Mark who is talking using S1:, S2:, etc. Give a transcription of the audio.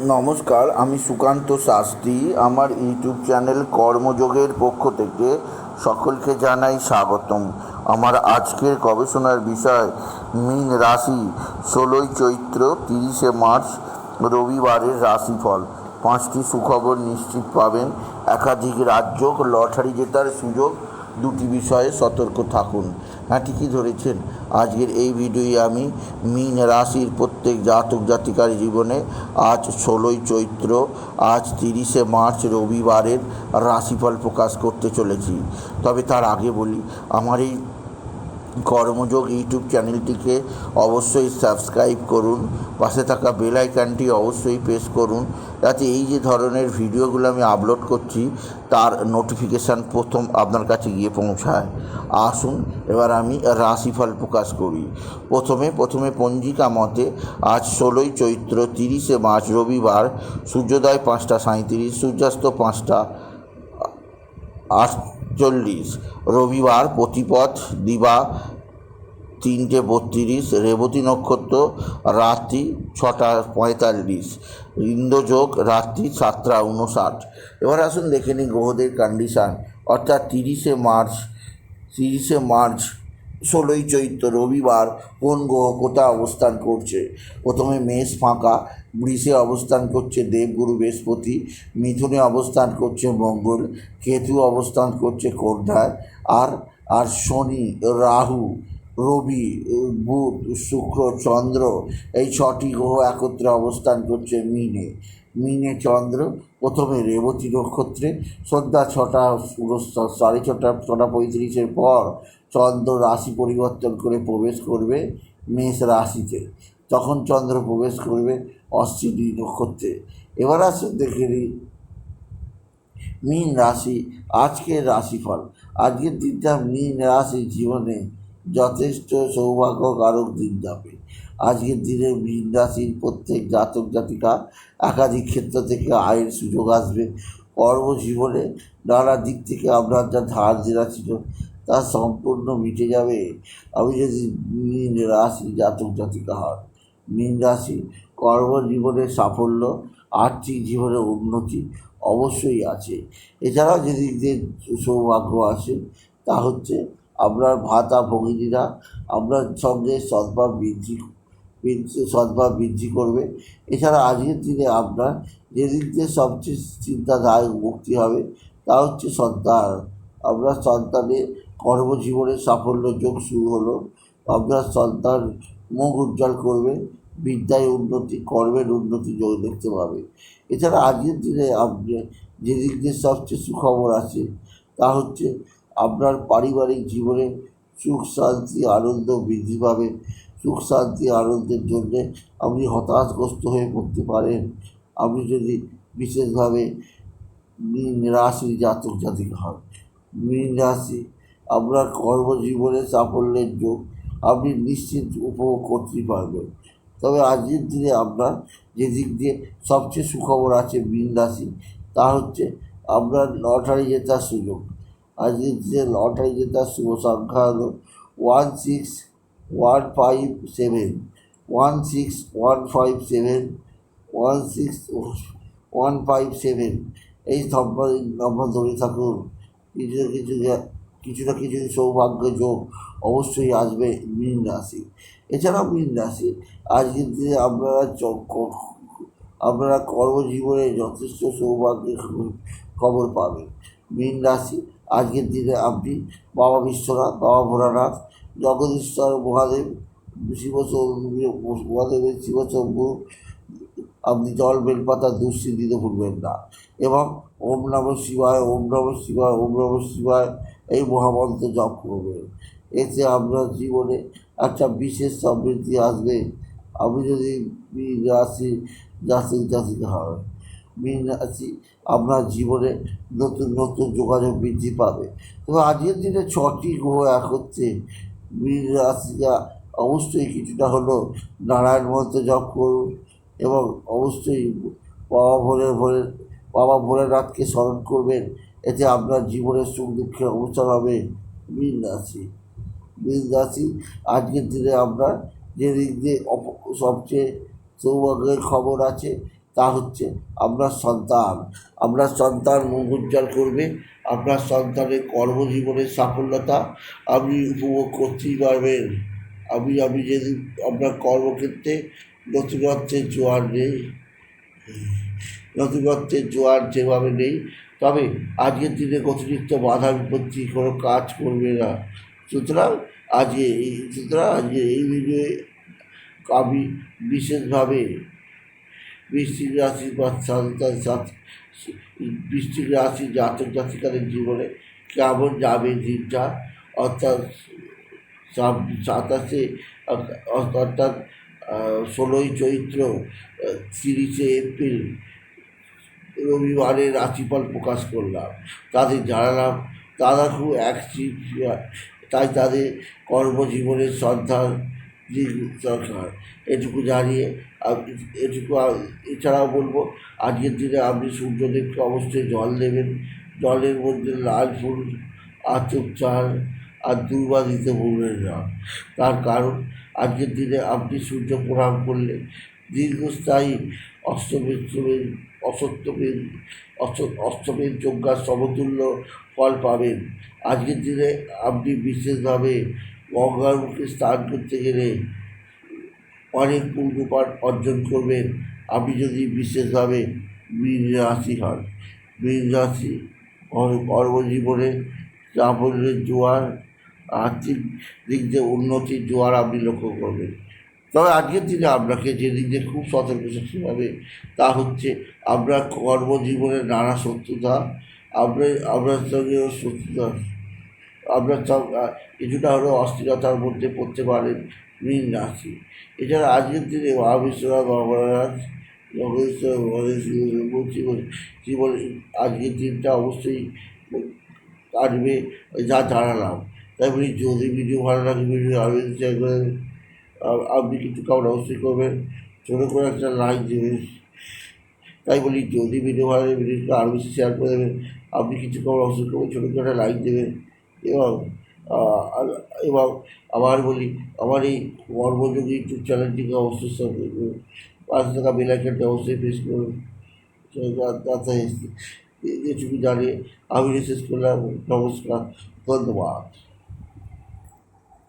S1: নমস্কার, আমি সুকান্ত শাস্ত্রী। আমার ইউটিউব চ্যানেল কর্মযোগের পক্ষ থেকে সকলকে জানাই স্বাগতম। আমার আজকের গবেষণার বিষয়, মীন রাশি, ষোলোই চৈত্র, তিরিশে মার্চ, রবিবারের রাশিফল। পাঁচটি সুখবর নিশ্চিত পাবেন। একাধিক রাজ্য লটারি জেতার সুযোগ। দুটি বিষয়ে সতর্ক থাকুন। হ্যাঁ ঠিকই ধরেছেন। আজকের এই ভিডিওই আমি মীন রাশির প্রত্যেক জাতক জাতিকার জীবনে আজ ষোলোই চৈত্র, আজ তিরিশে মার্চ রবিবারের রাশিফল প্রকাশ করতে চলেছি। তবে তার আগে বলি, আমার এই কর্মযোগ ইউটিউব চ্যানেলটিকে অবশ্যই সাবস্ক্রাইব করুন, পাশে থাকা বেল আইকনটি অবশ্যই প্রেস করুন, যাতে এই যে ধরনের ভিডিওগুলো আমি আপলোড করছি, তার নোটিফিকেশান প্রথম আপনার কাছে গিয়ে পৌঁছায়। আসুন, এবার আমি রাশিফল প্রকাশ করি। প্রথমে প্রথমে পঞ্জিকা মতে, আজ ষোলোই চৈত্র তিরিশে মার্চ, রবিবার, সূর্যোদয় পাঁচটা সাঁত্রিশ সূর্যাস্ত পাঁচটা আটচল্লিশ রবিবার প্রতিপথ দিবা তিনটে বত্রিশ, রেবতী নক্ষত্র রাত্রি ছটা পঁয়তাল্লিশ, ইন্দ্রযোগ রাত্রি সাতটা উনষাট এবার আসুন দেখে নিই গ্রহদের কন্ডিশান অর্থাৎ তিরিশে মার্চ তিরিশে মার্চ ষোলোই চৈত্র রবিবার কোন গ্রহ কোথা অবস্থান করছে? প্রথমে মেষ ফাঁকা, বৃষে অবস্থান করছে দেবগুরু বৃহস্পতি, মিথুনে অবস্থান করছে মঙ্গল, কেতু অবস্থান করছে কর্ধায় আর আর শনি, রাহু, রবি, বুধ, শুক্র, চন্দ্র এই ছটি গ্রহ একত্রে অবস্থান করছে মিনে। মিনে, চন্দ্র, প্রথমে রেবতী নক্ষত্রে সন্ধ্যা ছটা সাড়ে ছটা ছটা পঁয়ত্রিশের পর চন্দ্র রাশি পরিবর্তন করে প্রবেশ করবে মেষ রাশিতে। তখন চন্দ্র প্রবেশ করবে অশ্বিনী নক্ষত্রে। এবার আসুন দেখে নিই। মীন রাশি, আজকের রাশিফল। আজকের দিনটা মীন রাশি জীবনে যথেষ্ট সৌভাগ্যকারক দিন যাবে। আজকের দিনে মীন রাশির প্রত্যেক জাতক জাতিকা একাধিক ক্ষেত্র থেকে আয়ের সুযোগ আসবে। কর্মজীবনে নানা দিক থেকে আপনার যা ধার দেনা ছিল তা সম্পূর্ণ মিটে যাবে। আমি যদি মীন রাশি, জাতক জাতিকা হন মীন রাশি কর্মজীবনের সাফল্য, আর্থিক জীবনে উন্নতি অবশ্যই আছে। এছাড়াও দিয়ে সৌভাগ্য আসে, তা হচ্ছে আপনার ভাতা ভগিনীরা আপনার সঙ্গে সদ্ভাব বৃদ্ধি বৃদ্ধি, সদ্ভাব বৃদ্ধি করবে। এছাড়া আজকের দিনে আপনার যেদিক দিয়ে সবচেয়ে চিন্তাধারায় মুক্তি হবে, তা হচ্ছে সন্তান। আপনার সন্তানের কর্মজীবনের সাফল্য যোগ শুরু হলো। আপনার সন্তান মুখ উজ্জ্বল করবে, বিদ্যায় উন্নতি কর্মের উন্নতি যোগ দেখতে পাবে। এছাড়া আজকের দিনে আপনি যেদিক দিয়ে সবচেয়ে সুখবর আছে, তা হচ্ছে আপনার পারিবারিক জীবনে সুখ, শান্তি, আনন্দ বৃদ্ধি পাবে। সুখ, শান্তি, আনন্দের জন্যে আপনি হতাশগ্রস্ত হয়ে পড়তে পারেন। আপনি যদি বিশেষভাবে রাশির জাতক জাতিকা হন মীন রাশি, আপনার কর্মজীবনে সাফল্যের যোগ আপনি নিশ্চিত উপভোগ করতে পারবেন। তবে আজকের দিনে আপনার যে দিক দিয়ে সবচেয়ে সুখবর আছে মীন রাশি, তা হচ্ছে আপনার লটারি জেতার সুযোগ। আজকের দিনে লটারি জেতার শুভ সংখ্যা হলো one six one five seven, one six one five seven, one six one five seven. এই নম্বর নম্বর ধরে থাকুন। কিছু না কিছু কিছু না কিছু সৌভাগ্য যোগ অবশ্যই আসবে মীন রাশি। এছাড়াও মীন রাশি আজকের দিনে আপনারা আপনারা কর্মজীবনে যথেষ্ট সৌভাগ্যের খবর পাবেন। মীন রাশি, আজকের দিনে আপনি বাবা বিশ্বনাথ, বাবা ভোলানাথ, জগদীশ্বর মহাদেব শিব মহাদেবের শিবশম্ভু আপনি জল বেলপাতা দুশ্চি দিতে ভুলবেন না। এবং ওম নম শিবায়, ওম নম শিবায়, ওম নম শিবায় এই মহামন্ত্র জপ করবেন। এতে আপনার জীবনে একটা বিশেষ সমৃদ্ধি আসবে। আপনি যদি মীন রাশি, জাতিক জাতিকা হয় মীন রাশি আপনার জীবনে নতুন নতুন যোগাযোগ বৃদ্ধি পাবে। তবে আজকের দিনে ছটি গ্রহ এক হচ্ছে মীন রাশিরা। অবশ্যই কিছুটা হলো নারায়ণ মন্ত্র জপ করুন। এবং অবশ্যই বাবা ভোলের ভোলের বাবা ভোলেনাথকে স্মরণ করবেন। এতে আপনার জীবনের সুখ দুঃখের অবস্থান হবে। মীন রাশি মীন রাশি, আজকের দিনে আপনার যে দিক দিয়ে সবচেয়ে সৌভাগ্যের খবর আছে, তা হচ্ছে আপনার সন্তান। আপনার সন্তান উজ্জ্বল করবে। আপনার সন্তানের কর্মজীবনের সাফল্যতা আপনি উপভোগ করতেই পারবেন। আপনি আপনি যেদিন আপনার কর্মক্ষেত্রে নতুনত্বের জোয়ার নেই। নতুনত্বের জোয়ার যেভাবে নেই, তবে আজকের দিনে অতিরিক্ত বাধা বিপত্তি কোনো কাজ করবে না। সুতরাং আজকে এই, সুতরাং আজকে এই ভিডিওয়ে আমি বিশেষভাবে বৃষ্টিক রাশি সাধারণ সাথে বৃষ্টিক রাশি জাতক জাতিকাদের জীবনে কেমন যাবে দিনটা? অর্থাৎ সাত- সাতাশে, অর্থাৎ ষোলোই চৈত্র তিরিশে এপ্রিল, রবিবারে রাশিফল প্রকাশ করলাম। তাদের জানালাম তারা খুব অ্যাক্টিভ তাই তাদের কর্মজীবনের শ্রদ্ধার দরকার। এটুকু জানিয়ে এটুকু এছাড়াও বলব, আজকের দিনে আপনি সূর্যদেবকে অবশ্যই জল দেবেন। জলের মধ্যে লাল ফুল, আতপ চাল আর দুর্বা দিতে ভুলবেন না। তার কারণ আজকের দিনে আপনি সূর্য প্রণাম করলে দীর্ঘস্থায়ী অস্তমের অসত্যমের অস- অষ্টমের যজ্ঞার সমতুল্য ফল পাবেন। আজকের দিনে আপনি বিশেষভাবে গঙ্গার মুখে স্নান করতে গেলে অনেক পুণ্যপাঠ অর্জন করবেন। আপনি যদি বিশেষভাবে বীর রাশি হন বীর রাশি কর্মজীবনে সাফল্যের জোয়ার আর্থিক দিক দিয়ে উন্নতির জোয়ার আপনি লক্ষ্য করবেন। তবে আজকের দিনে আপনাকে যে দিক দিয়ে খুব সতর্ক থাকতে হবে, তা হচ্ছে আপনার কর্মজীবনের নানা শত্রুতা, আপনার আপনার সঙ্গেও শত্রুতা, আপনার সঙ্গে কিছুটা হলেও অস্থিরতার মধ্যে পড়তে পারেন মীন রাশি। এছাড়া আজকের দিনে মহাবিশ্বনাথ মহারাজ মহেশ্বর জীবন, আজকের দিনটা অবশ্যই কাটবে, যা জানালাম। তাই বলি যদি ভিডিও ভালো লাগে ভিডিও আরও শেয়ার করে দেবেন। আর আপনি কিছু কাউন্ট অবশ্যই করবেন ছোটো করে একটা লাইক দেবেন তাই বলি যদি ভিডিও ভালো লাগে ভিডিওটা আরও বেশি শেয়ার করে দেবেন আপনি কিছু কাউন্ট অবশ্যই করবেন ছোটো করে একটা লাইক দেবেন এবং আহ, আর- এবং আবার বলি আমার এই কর্মযোগী ইউটিউব চ্যানেলটিকে অবশ্যই সাবস্ক্রাইব করুন পাঁচ টাকা বেলাইকানটা অবশ্যই প্রেস করুন তাতে এটুকু জানিয়ে আমি শেষ করলাম নমস্কার ধন্যবাদ